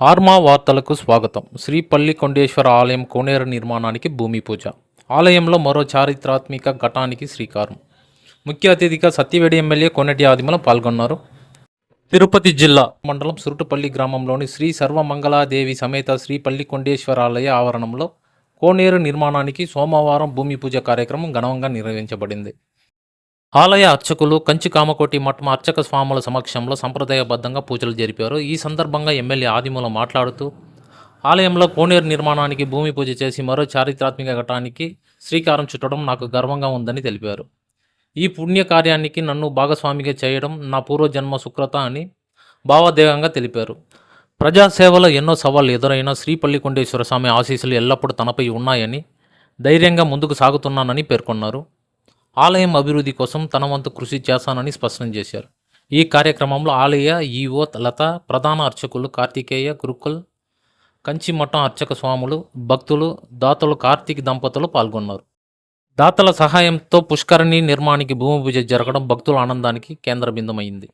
ఆర్మా వార్తలకు స్వాగతం. శ్రీ పల్లికొండేశ్వర ఆలయం కోనేరు నిర్మాణానికి భూమి పూజ. ఆలయంలో మరో చారిత్రాత్మక ఘటానికి శ్రీకారం. ముఖ్య అతిథిగా సత్యవేడి ఎమ్మెల్యే కోనటి ఆదిమల పాల్గొన్నారు. తిరుపతి జిల్లా మండలం సురుటుపల్లి గ్రామంలోని శ్రీ సర్వమంగళాదేవి సమేత శ్రీ పల్లికొండేశ్వర ఆలయ ఆవరణంలో కోనేరు నిర్మాణానికి సోమవారం భూమి పూజ కార్యక్రమం ఘనంగా నిర్వహించబడింది. ఆలయ అర్చకులు కంచి కామకోటి మఠం అర్చక స్వాముల సమక్షంలో సంప్రదాయబద్ధంగా పూజలు జరిపారు. ఈ సందర్భంగా ఎమ్మెల్యే ఆదిమూల మాట్లాడుతూ ఆలయంలో కోనేరు నిర్మాణానికి భూమి పూజ చేసి మరో చారిత్రాత్మక ఘటానికి శ్రీకారం చుట్టడం నాకు గర్వంగా ఉందని తెలిపారు. ఈ పుణ్య కార్యానికి నన్ను భాగస్వామిగా చేయడం నా పూర్వజన్మ సుక్రత అని భావోద్వేగంగా తెలిపారు. ప్రజాసేవలో ఎన్నో సవాళ్ళు ఎదురైనా శ్రీపల్లికొండేశ్వర స్వామి ఆశీస్సులు ఎల్లప్పుడూ తనపై ఉన్నాయని ధైర్యంగా ముందుకు సాగుతున్నానని పేర్కొన్నారు. ఆలయం అభివృద్ధి కోసం తన వంతు కృషి చేస్తానని స్పష్టం చేశారు. ఈ కార్యక్రమంలో ఆలయ ఈఓ లత ప్రధాన అర్చకులు కార్తికేయ గురుకుల్ కంచిమఠం అర్చక స్వాములు భక్తులు దాతలు కార్తీక్ దంపతులు పాల్గొన్నారు. దాతల సహాయంతో పుష్కరిణి నిర్మాణానికి భూమి పూజ జరగడం భక్తుల ఆనందానికి కేంద్ర బిందుమైంది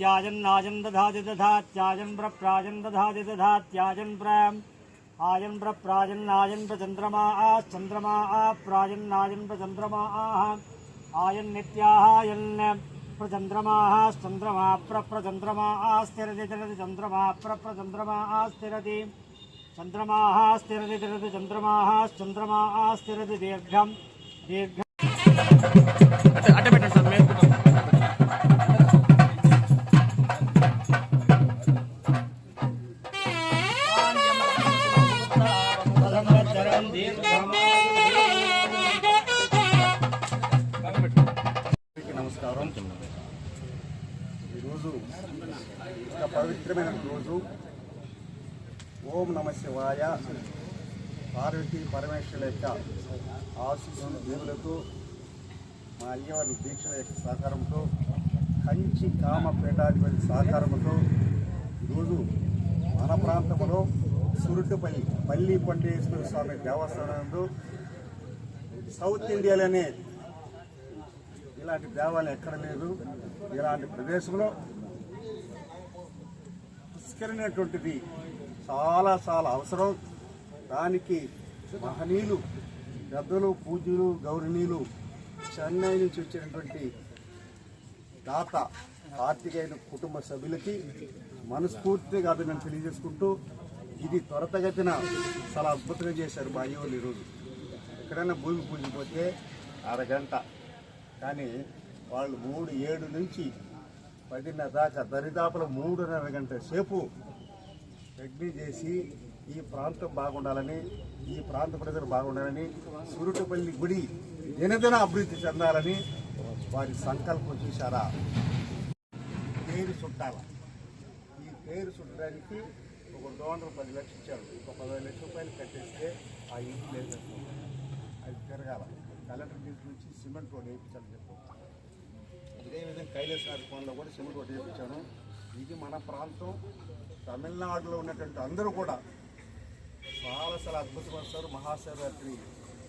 दधात्याजन्नाजन् दधाति दधात्याजन् प्रप्राजन् दधाति दधात्याजन् प्र आजन् प्रप्राजन्नाजन् प्रचन्द्रमा आश्चन्द्रमा आप्राजन्नाजन् प्रचन्द्रमा आह आयन् नित्याहायन् प्रचन्द्रमा आश्चन्द्रमा प्रप्रचन्द्रमा आस्तिरति तिरति चन्द्रमा प्रप्रचन्द्रमा आस्तिरति चन्द्रमा आस्तिरति तिरति चन्द्रमा आश्चन्द्रमा आस्तिरति दीर्घं दीर्घ ఓం నమ శివాయ. పార్వతి పరమేశ్వరుల యొక్క ఆశీస్సులు దేవులకు మా అయ్యవారి దీక్షల యొక్క సహకారంతో కంచి కామ పీఠాధిపతి సహకారంతో ఈరోజు మన ప్రాంతంలో సురుట్టుపల్లి పల్లి పండేశ్వర స్వామి దేవస్థానంలో సౌత్ ఇండియాలోనే ఇలాంటి దేవాలయం ఎక్కడ లేదు. ఇలాంటి ప్రదేశంలో పుష్కరినటువంటిది చాలా చాలా అవసరం. దానికి మహనీయులు పెద్దలు పూజ్యులు గౌరవనీయులు చెన్నై నుంచి వచ్చినటువంటి దాత కార్తికేయుని కుటుంబ సభ్యులకి మనస్ఫూర్తిగా అభినందన తెలియజేసుకుంటూ ఇది త్వరతగతిన చాలా అద్భుతంగా చేశారు మా అయ్యోళ్ళు ఈరోజు. ఎక్కడైనా భూమి పూజిపోతే అరగంట. కానీ వాళ్ళు మూడు ఏడు నుంచి పదిన్నర దాకా దరిదాపుల మూడున్నర గంట సేపు యజ్ఞ చేసి ఈ ప్రాంతం బాగుండాలని ఈ ప్రాంత ప్రజలు బాగుండాలని సురుటపల్లి గుడి దినదిన అభివృద్ధి చెందాలని వారి సంకల్పం చూశారా? పేరు చుట్టాల. ఈ పేరు చుట్టడానికి ఒక డోనర్ పది లక్షలు ఇచ్చారు. ఒక పదహైదు లక్షల రూపాయలు కట్టేస్తే ఆ ఇంటి లేదు అది తిరగాల. కలెక్టర్ దగ్గర నుంచి సిమెంట్ రోడ్ వేయించాలని చెప్పారు. అదేవిధంగా కైలాసారి ఫోన్లో కూడా సిమెంట్ రోడ్ వేయించాను. ఇది మన ప్రాంతం. తమిళనాడులో ఉన్నటువంటి అందరూ కూడా చాలా చాలా అద్భుతపరుస్తారు మహాశివరాత్రి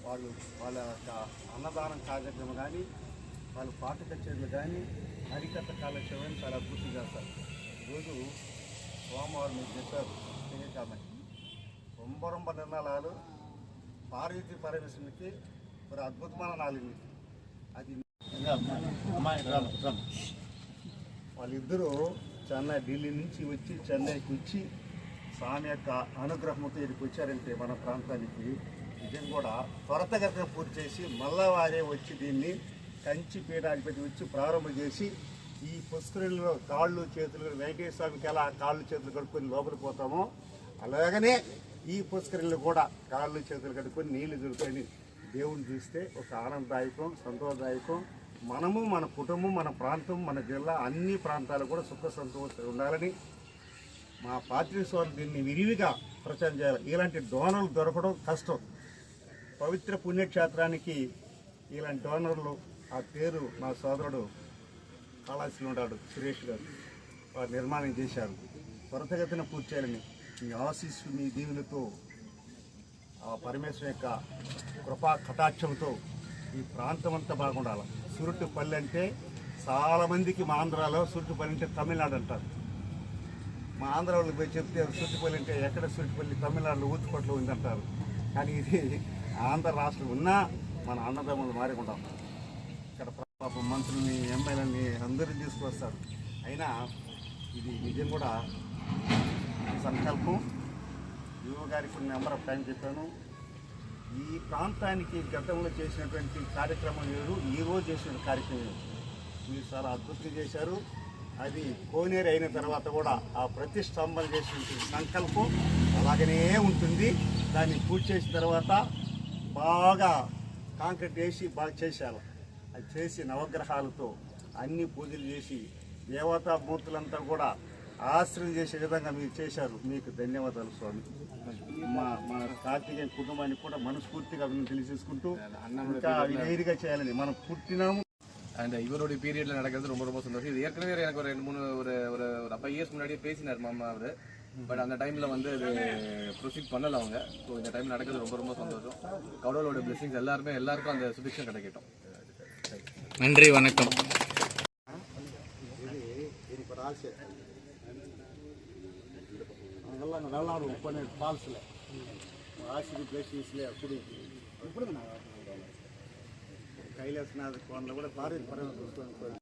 వాళ్ళు వాళ్ళ యొక్క అన్నదానం కార్యక్రమం కానీ వాళ్ళ పాట కచేరీలు కానీ హరికథ కాలక్షేమం చాలా అద్భుతం చేస్తారు. ఈరోజు సోమవారం మీకు చెప్పారు కాబట్టి. రొంబ రొంబ నిర్ణయాలు పార్వతీ పరమేశ్వరునికి ఒక అద్భుతమైన నాలుగు. అది వాళ్ళిద్దరూ చెన్నై ఢిల్లీ నుంచి వచ్చి చెన్నైకి వచ్చి స్వామి యొక్క అనుగ్రహంతో ఇక్కడికి వచ్చారంటే మన ప్రాంతానికి నిజం కూడా. త్వరతగతిన పూర్తి చేసి మళ్ళా వారే వచ్చి దీన్ని కంచి పీఠాధిపతి వచ్చి ప్రారంభం చేసి ఈ పుష్కరిలో కాళ్ళు చేతులు వెంకటేశ్వర స్వామికి ఎలా కాళ్ళు చేతులు కడుక్కొని లోపలికి పోతామో అలాగనే ఈ పుష్కరిలో కూడా కాళ్ళు చేతులు కడుక్కొని నీళ్ళు దొరుకుతాయని దేవుని చూస్తే ఒక ఆనందదాయకం సంతోషదాయకం. మనము మన కుటుంబం మన ప్రాంతం మన జిల్లా అన్ని ప్రాంతాలు కూడా సుఖ సంతోషంగా ఉండాలని మా పార్టీ స్వామి దీన్ని విరివిగా ప్రచారం చేయాలి. ఇలాంటి డోనర్లు దొరకడం కష్టం. పవిత్ర పుణ్యక్షేత్రానికి ఇలాంటి డోనర్లు ఆ పేరు మా సోదరుడు కళాశిలో ఉన్నాడు సురేష్ గారు. వారు నిర్మాణం చేశారు. త్వరతగతిన పూర్తి చేయాలని మీ ఆశీస్సు మీ దీవులతో ఆ పరమేశ్వరం యొక్క కృపా కటాక్షంతో ఈ ప్రాంతం అంతా బాగుండాలి. సురుట్టుపల్లి అంటే చాలా మందికి మా ఆంధ్రాలో సురుట్టుపల్లి అంటే తమిళనాడు అంటారు. మా ఆంధ్ర వాళ్ళకి పోయి చెప్తే సురుట్టుపల్లి అంటే ఎక్కడ సురుట్టుపల్లి తమిళనాడులో ఊతుకోట్లో ఉందంటారు. కానీ ఇది ఆంధ్ర రాష్ట్రం ఉన్నా మన అన్నదమ్ములు మారికుంటాం. ఇక్కడ పాప మంత్రుల్ని ఎమ్మెల్యేని అందరూ తీసుకొస్తారు. అయినా ఇది నిజం కూడా. సంకల్పం. యువ గారికి నెంబర్ ఆఫ్ టైం చెప్పాను. ఈ ప్రాంతానికి గతంలో చేసినటువంటి కార్యక్రమం వేరు ఈరోజు చేసిన కార్యక్రమం మీరు చాలా అద్భుతం చేశారు. అది కోనేరు అయిన తర్వాత కూడా ఆ ప్రతిష్టంభన చేసినటువంటి సంకల్పం అలాగనే ఉంటుంది. దాన్ని పూర్తి చేసిన తర్వాత బాగా కాంక్రీట్ వేసి బాగా చేశారు. అది చేసి నవగ్రహాలతో అన్ని పూజలు చేసి దేవతా మూర్తులంతా కూడా ఆశ్రయం చేసే విధంగా మీరు చేశారు మీకు ధన్యవాదాలు స్వామి మా మా కార్తీకేయ కుటుంబానికి కూడా మనస్ఫూర్తిగా అభినందన తెలియజేసుకుంటూ ఇంకా వేడిగా చేయాలని మనం పుట్టినాము அந்த இவருடைய பீரியட்ல நடக்கிறது ரொம்ப ரொம்ப சந்தோஷம் இது ஏற்கனவே எனக்கு ஒரு ரெண்டு மூணு ஒரு ஒரு ஒரு ஃபைவ் இயர்ஸ் முன்னாடியே பேசினார் மாமா அவரு பட் அந்த டைம்ல வந்து அது ப்ரொசீட் பண்ணல அவங்க ஸோ இந்த டைம் நடக்கிறது ரொம்ப ரொம்ப சந்தோஷம் கடவுளோட பிளெஸிங்ஸ் எல்லாருமே எல்லாருக்கும் அந்த சுபிக்ஷம் கிடைக்கட்டும் நன்றி வணக்கம் நல்லா நல்லா இருக்கும் பண்ணி ஃபால்ஸில் ஆசிரியர் பிளேஸ்ல குடி கைலாசநாதர் கோணில் கூட பாரதி பரம